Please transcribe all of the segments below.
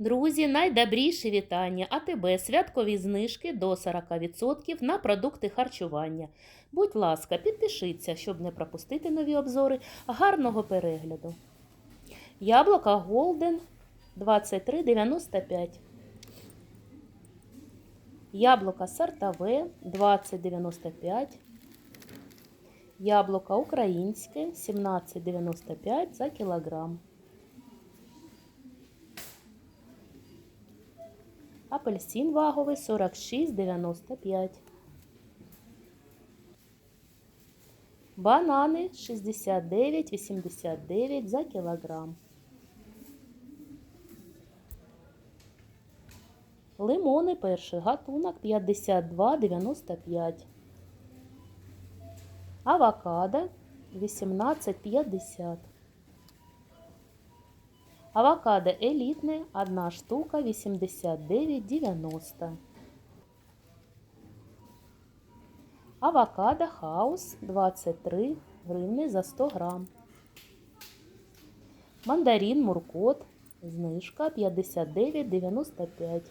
Друзі, найдобріші вітання АТБ святкові знижки до 40% на продукти харчування. Будь ласка, підпишіться, щоб не пропустити нові обзори. Гарного перегляду. Яблука Голден 23,95. Яблука сортове 20,95. Яблука українське 17,95 за кілограм. Апельсин ваговий 46,95. Банани 69,89 за кілограм. Лимони перший гатунок 52,95. Авокадо 18,50. Авокадо елітне, одна штука 89,90. Авокадо хаус 23 гривни за 100 грам. Мандарин Муркот, знижка 59,95.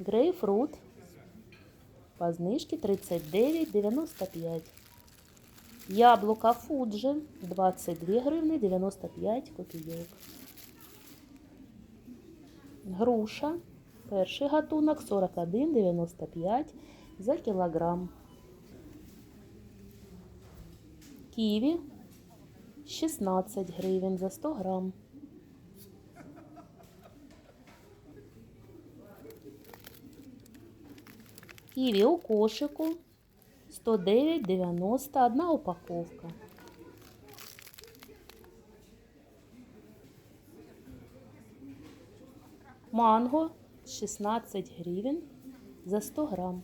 Грейпфрут по знижке 39,95. Яблука Фуджи 22 гривни 95 копійок. Груша. Перший гатунок 41,95 за кілограм. Ківі 16 гривень за 100 грам. Ківі у кошику 109,90 одна упаковка. Манго 16 гривень за 100 грам.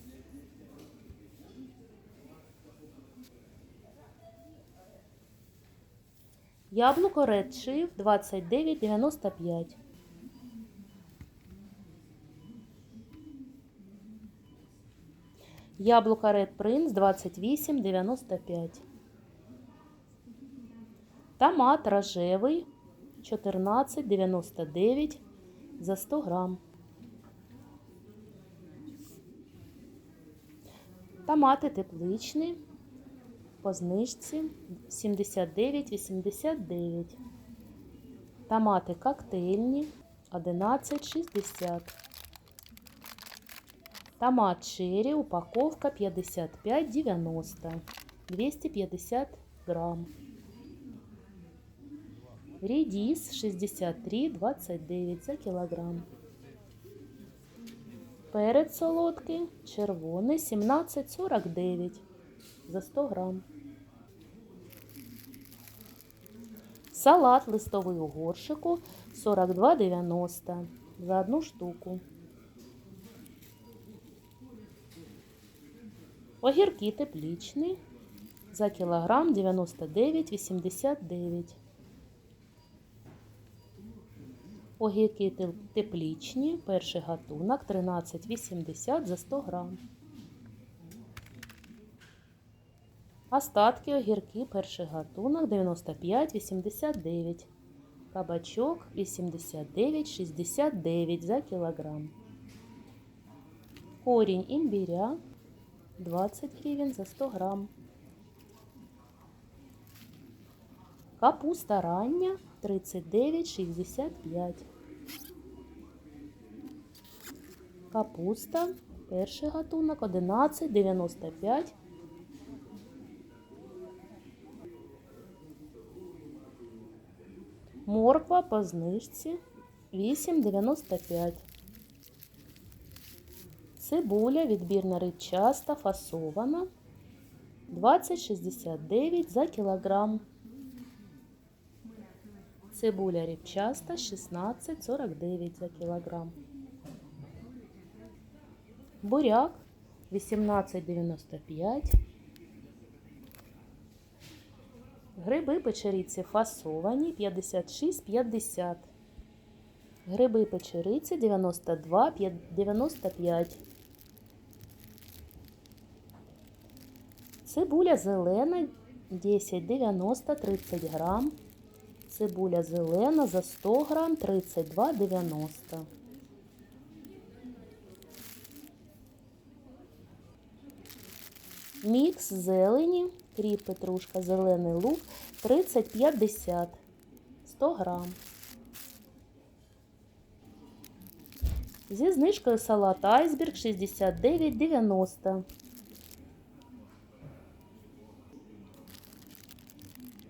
Яблуко Red Chief 29,95. Яблуко Red Prince 28,95. Томат рожевий 14,99 за 100 грам. Томати тепличні по знижці 79,89. Томати коктейльні 11,60. Томат черри, упаковка 55,90, 250 грамм. Редис 63,29 за кілограм. Перець солодкий, червоний 17,49 за 100 грам. Салат листовий у горшику 42,90 за одну штуку. Огірки теплічні за кілограм 99,89. Огірки те- теплічні, перший гатунок 13,80 за 100 грам. Остатки огірки, перший гатунок 95,89. Кабачок 89,69 за кілограм. Корінь імбиря 20 гривен за 100 грамм. Капуста рання 39,65. Капуста, перший гатунок 11,95. Морква по знижці 8,95. Цибуля відбірна рибчаста фасована 20,69 за кілограм. Цибуля рибчаста 16,49 за кілограм. Буряк 18,95. Гриби печериці фасовані 56,50. Гриби печериці 92,95. Цибуля зелена 10,90 30 грам. Цибуля зелена за 100 грам 32,90. Мікс зелені, кріп петрушка, зелений лук 30,50. 100 грам. Зі знижкою салат айсберг 69,90.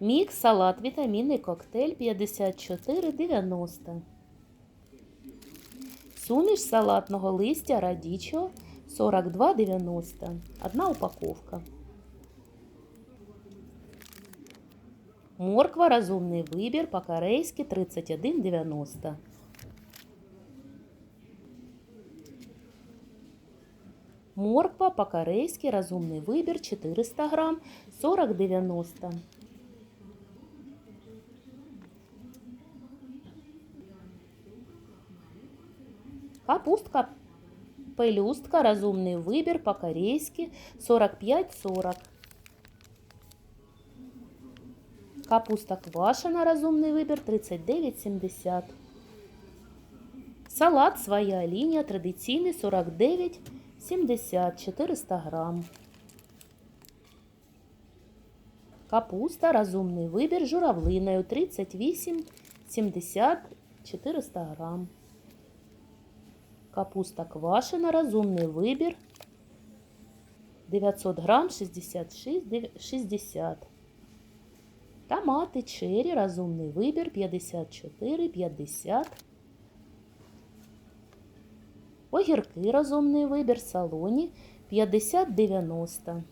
Мікс салат вітамінний коктейль 54,90. Суміш салатного листя радічо 42,90. Одна упаковка. Морква розумний вибір по-корейськи 31,90. Морква по-корейськи розумний вибір 400 грам 40,90. Капустка пелюстка розумний вибір по-корейськи 45,40. Капуста квашена розумний вибір 39,70. Салат своя лінія традиційний 49,70 400 грам. Капуста розумний вибір журавлиною 38,70 400 грам. Капуста квашена розумний вибір 900 грам 66,60. Томати черрі, розумний вибір 54,50. Огірки розумний вибір салоні 50,90.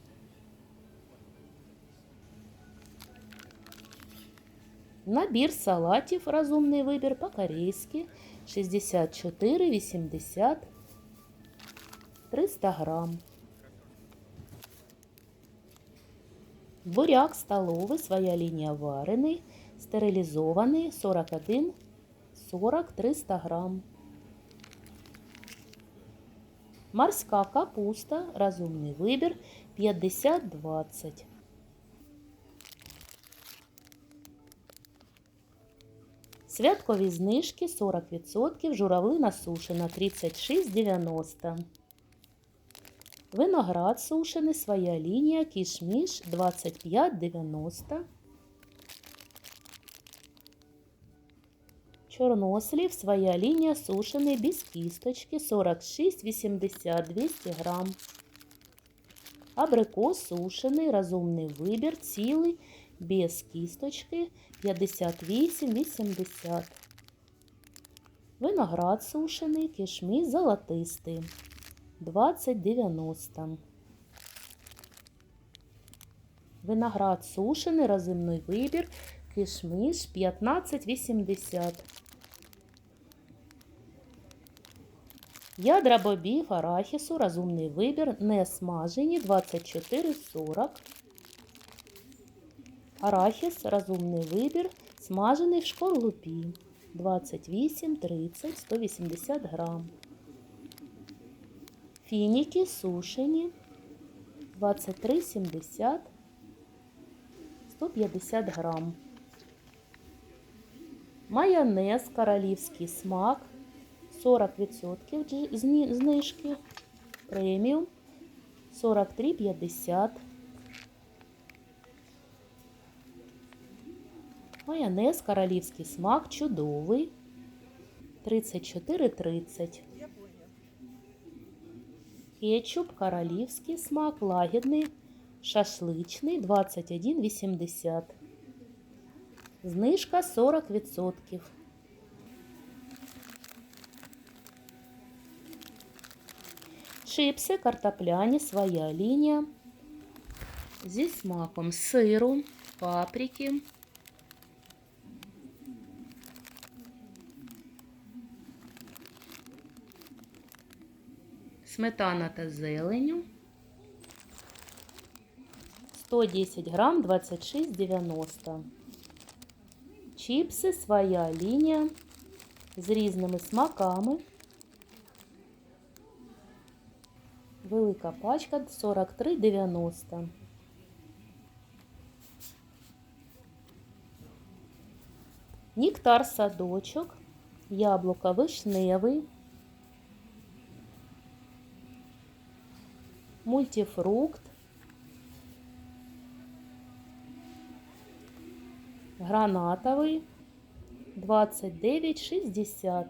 Набір салатів розумний вибір по-корейськи 64,80 300 грам. Буряк столовий, своя лінія варений, стерилізований 41 40 300 грам. Морська капуста, розумний вибір 50-20. Святкові знижки 40%, журавлина сушена 36,90. Виноград сушений, своя лінія, кішміш 25,90. Чорнослів, своя лінія, сушений без кісточки 46,80 200 грам. Абрикос сушений, розумний вибір, цілий, без кісточки 58,80. Виноград сушений, кишміш золотистий 20,90. Виноград сушений, розумний вибір, кишміш 15,80. Ядра бобів, арахісу, розумний вибір, не смажені 24,40. Арахіс, розумний вибір, смажений в шкорлупі 28, 30, 180 грам. Фініки сушені 23,70, 150 грам. Майонез, королівський смак 40% знижки. Преміум 43,50. Майонез, королівський смак чудовий 34,30. Кетчуп, королівський смак, лагідний, шашличний 21,80. Знижка 40%. Чипси картопляні, своя лінія. Зі смаком сиру, паприки. Сметана та зеленю. 110 грам 26,90. Чіпси, своя лінія з різними смаками. Велика пачка 43,90. Ніктар садочок, яблука вишневий, мультифрукт, гранатовий 29,60.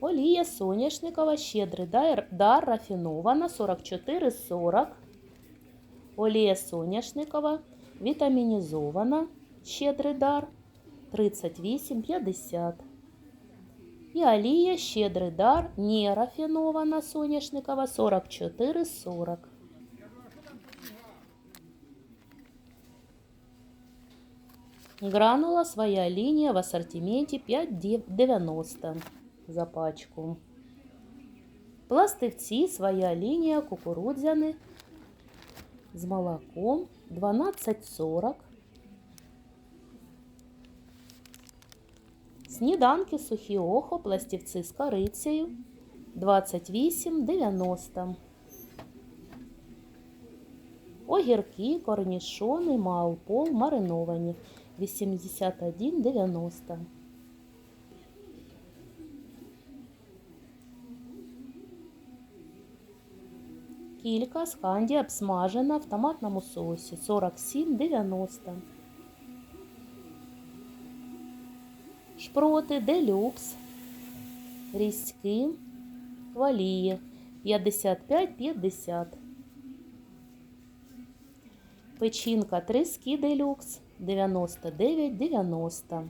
Олія соняшникова щедрий дар, дар рафінована 44,40. Олія соняшникова вітамінізована щедрий дар 38,50. І олія щедрий дар нерафінована соняшникова 44,40. Гранула своя линия в ассортименте 5,90 за пачку. Пластивці своя лінія кукурудзяни з молоком 12,40. Сніданки сухі охо, пластівці з корицею 28,90. Огірки, корнішони, маупол мариновані 81,90. Кілька з канді обсмажена в томатному соусі 47,90. Шпроти делюкс. Різьки валії 55,50. Печінка трески делюкс 99,90.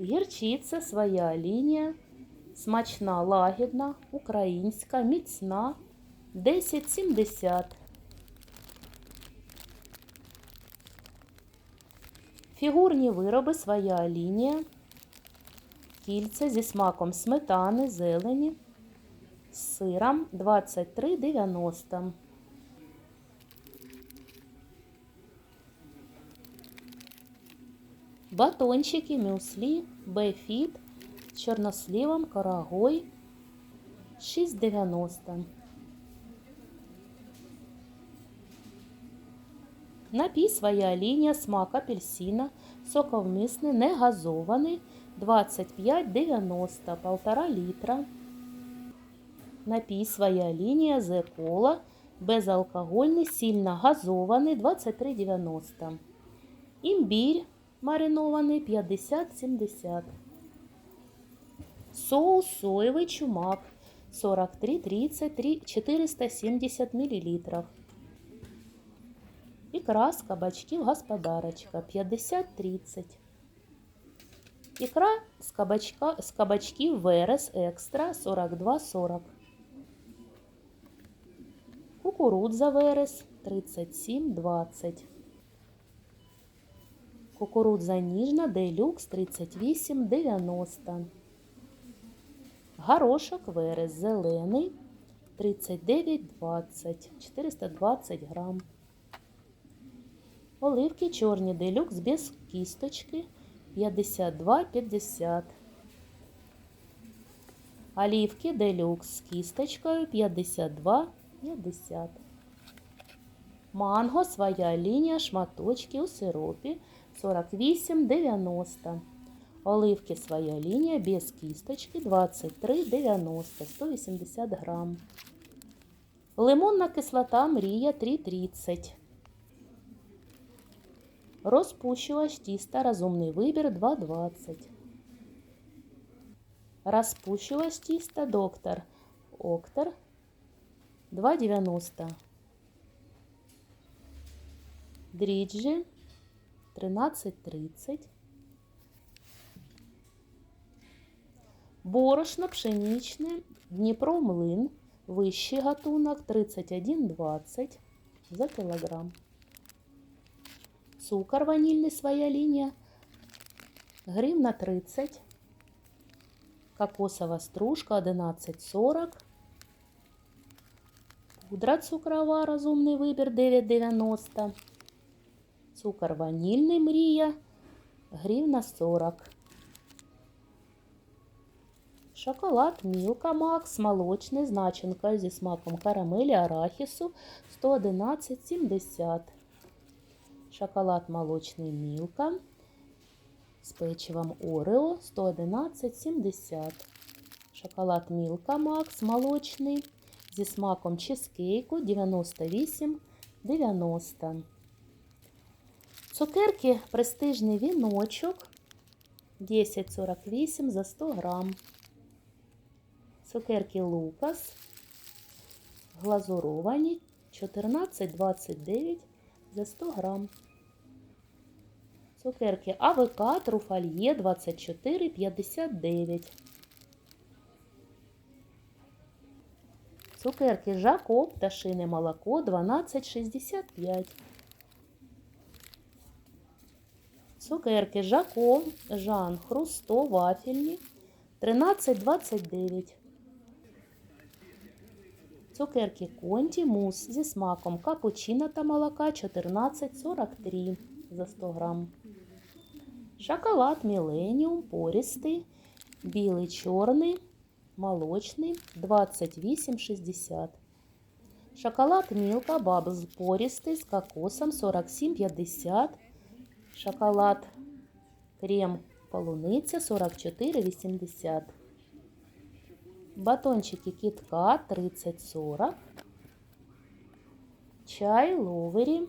Гірчиця своя лінія. Смачна, лагідна, українська, міцна 10,70. Фігурні вироби своя лінія. Кільця зі смаком сметани, зелені, з сиром 23,90. Батончики мюслі, бефіт з чорносливом, карагой 6,90. Напій своя лінія смак апельсина, соковмисний, не газований 25,90, 1,5 літра. Напій своя лінія зе кола, безалкогольний, сильно газований 23,90. Імбірь маринований 50-70. Соус соєвий чумак 43,30 470 мл. Ікра з кабачків господарочка 50-30. Ікра з, кабачка, з кабачків Верес Екстра 42,40. Кукурудза Верес 37,20. Кукурудза ніжна Делюкс 38,90. Горошок Верес зелений 39,20. 420 грам. Оливки чорні делюкс без кісточки 52,50. Олівки делюкс з кісточкою 52,50. Манго своя лінія шматочки у сиропі 48,90. Оливки своя лінія без кісточки 23,90 180 грам. Лимонна кислота Мрія 3,30. Розпущувач тіста розумний вибір 2,20. Розпущувач тіста доктор Октор 2,90. Дріджі 13,30. Борошно пшеничне Дніпро млин. Вищий гатунок 31,20 за кілограм. Цукор ванільний своя лінія. Гривна 30. Кокосова стружка 11,40. Пудра цукрова, розумний вибір 9,90. Цукор ванільний мрія. Гривна 40. Шоколад Мілка Макс молочний з начинкою зі смаком карамелі арахісу 111,70. Шоколад молочний Мілка з печивом Орео 111,70. Шоколад Мілка Макс молочний зі смаком чизкейку 98,90. Цукерки престижний віночок 10,48 за 100 грам. Цукерки Лукас глазуровані 14,29 за 100 грам. Цукерки АВК Труфальє 24,59. Цукерки Жако пташине молоко 12,65. Цукерки Жако Жан Хрусто вафельні 13,29. Цукерки Конті Мус зі смаком капучино та молока 14,43 за 100 грам. Шоколад Міленіум пористий, білий чорний, молочний 28,60. Шоколад Мілка Бабз пористий з кокосом 47,50. Шоколад крем полуниця 44,80. Батончики Кітка 30-40. Чай Ловері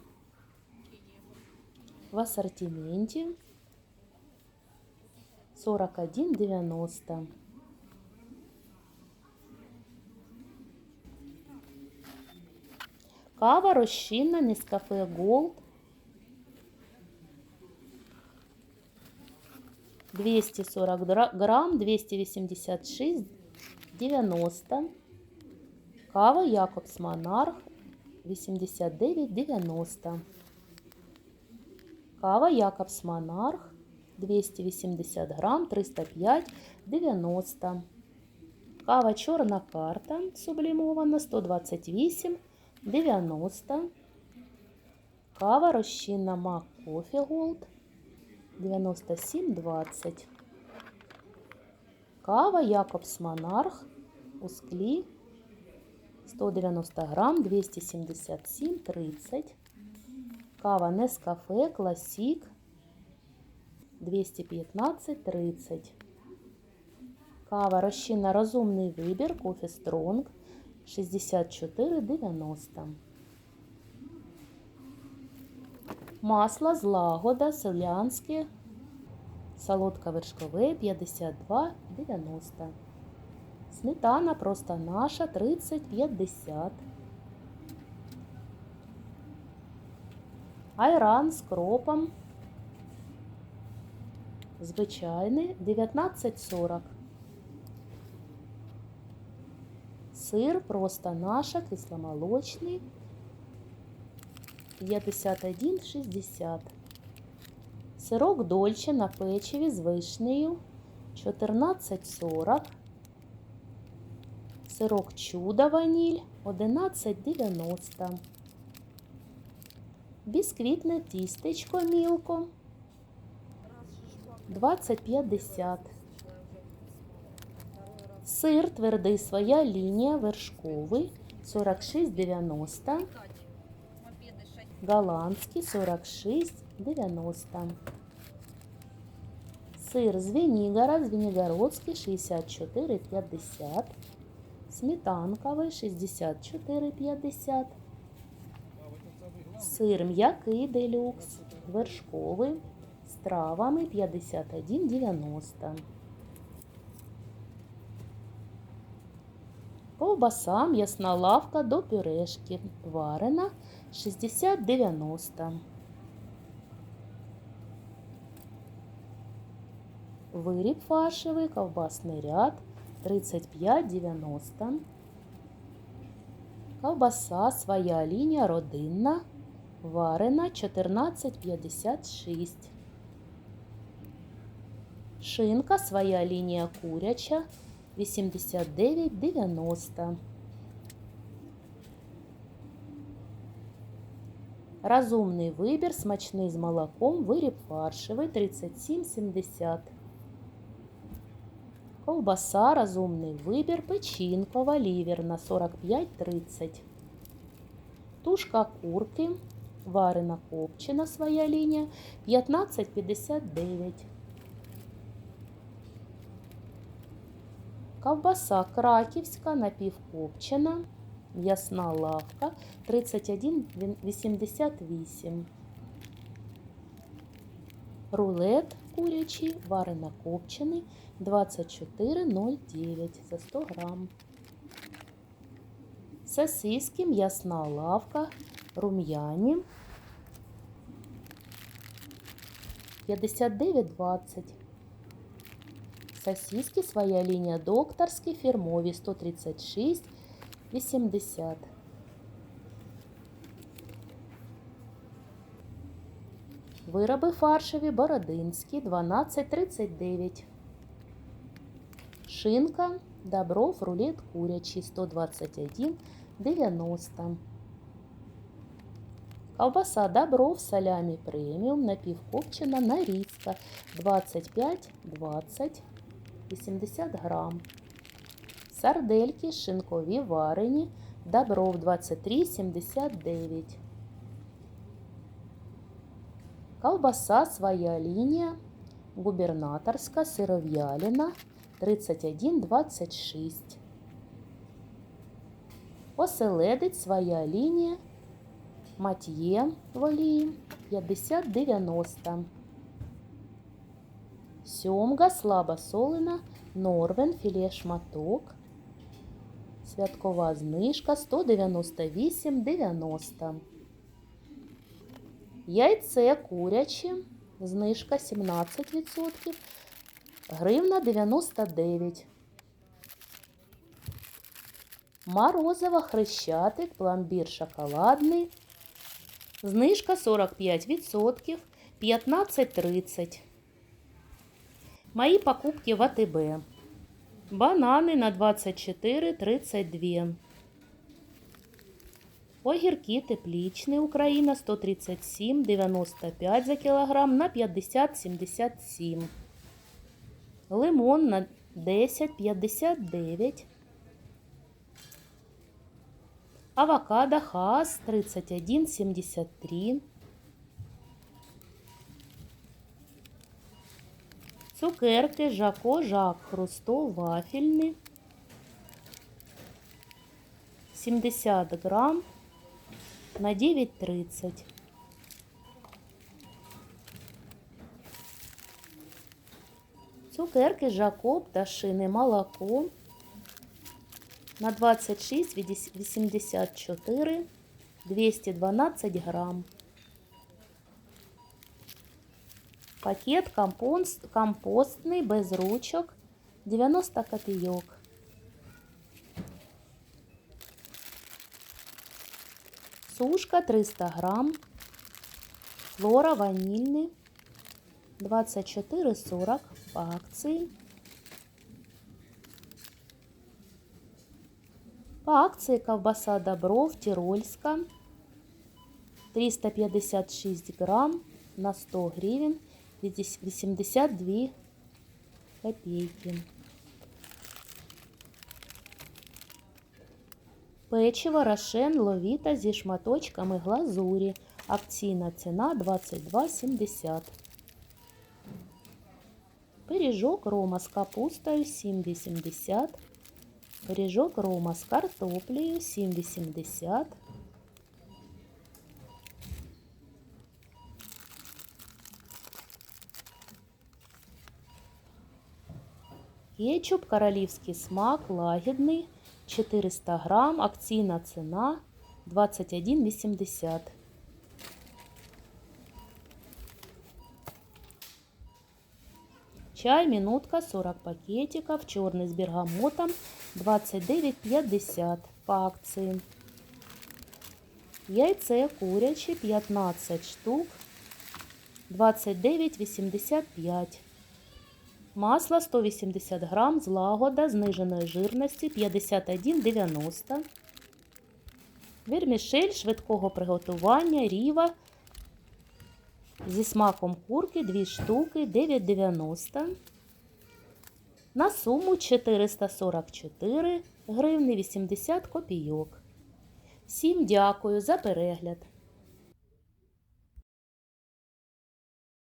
в ассортименте 41,90. Кава розчинна Нескафе Голд 240 дра- грамм 286,90. Кава Якобс Монарх 89,90. Кава Якобс Монарх 280 грам 305,90. Кава Чорна карта сублімована 128,90. Кава розчинна Мак Кофі Голд 97,20. Кава Якобс Монарх у склі 190 грам 277,30. Кава Нескафе Класік 215,30. Кава розчинна розумний вибір Кофі Стронг 64,90. Масло злагода селянське солодко-вершкове 52,90. Сметана просто наша 30,50. Айран з кропом. Звичайний 19,40. Сир просто наша кисломолочний 51,60. Сирок дольче на печиві з вишнею 14,40. Сирок чудо ваніль 11,90. Бісквітне тістечко мілко 20,50. Сир твердий своя лінія вершковий 46,90. Голландський 46,90. Сир з Венігора, Звенігородський 64,50. Сметанковий 64,50. Сир м'який делюкс, вершковий з травами 51,90. Ковбаса м'ясна лавка до пюрешки. Варена 60,90. Виріб фаршевий, ковбасний ряд 35,90. Ковбаса своя лінія родинна. Варена 14,56. Шинка своя лінія куряча 89,90. Розумний вибір, смачний з молоком, виріб фаршевий 37,70. Ковбаса, розумний вибір, печінкова, ліверна 45-30. Тушка курки, варена копчена своя лінія 15,59. Ковбаса краківська напівкопчена, м'ясна лавка 31,88. Рулет курячий, варено копчений 24,09 за 100 грам. Сосиски, м'ясна лавка, рум'яні 59,20. Сосиски, своя лінія докторські, фірмові 136,80. Вироби фаршеві бородинські 12,39. Шинка Добров рулет курячий 121,90. Ковбаса Добров салямі преміум напівкопчена нарізка 25-20 80 грам. Сардельки шинкові варені Добров 23,79. Колбаса своя лінія губернаторська сиров'яліна 31,26. Оселедець своя лінія мат'є в олії 50,90. Сьомга слабо солена Норвен філе шматок. Святкова знижка 198,90. Яйце куряче, знижка 17%, гривна 99. Морозиво хрещатик, пломбір шоколадний, знижка 45%, 15,30. Мои покупки в АТБ. Бананы на 24,32. Огірки теплічні Україна 137,95 за кілограм на 50,77. Лимон на 10,59. Авокадо Хаас 31,73. Цукерки Жако Жак Хрусто вафельні 70 грам на 9,30. Цукерки Жако пташине молоко на 26,84 212 грам. Пакет компост, компостний без ручок 90 копійок. Сушка 300 грам. Флора ванильный 24,40 по акции. По акции ковбаса Добров Тирольска 356 грамм на 100 гривен 82 копейки. Печиво Рошен Ловіта зі шматочками глазурі. Акційна ціна 22,70. Пиріжок Рома з капустою 7,80. Пиріжок Рома з картоплею 7,80. Кетчуп королівський смак лагідний 400 грам, акційна ціна 21,80. Чай минутка 40 пакетиков, черный с бергамотом 29,50 по акции. Яйце куряче 15 штук 29,85. Масло 180 грам, злагода зниженої жирності 51,90. Вірмішель швидкого приготування ріва зі смаком курки 2 штуки 9,90. на суму 444 гривни 80 копійок. Всім дякую за перегляд!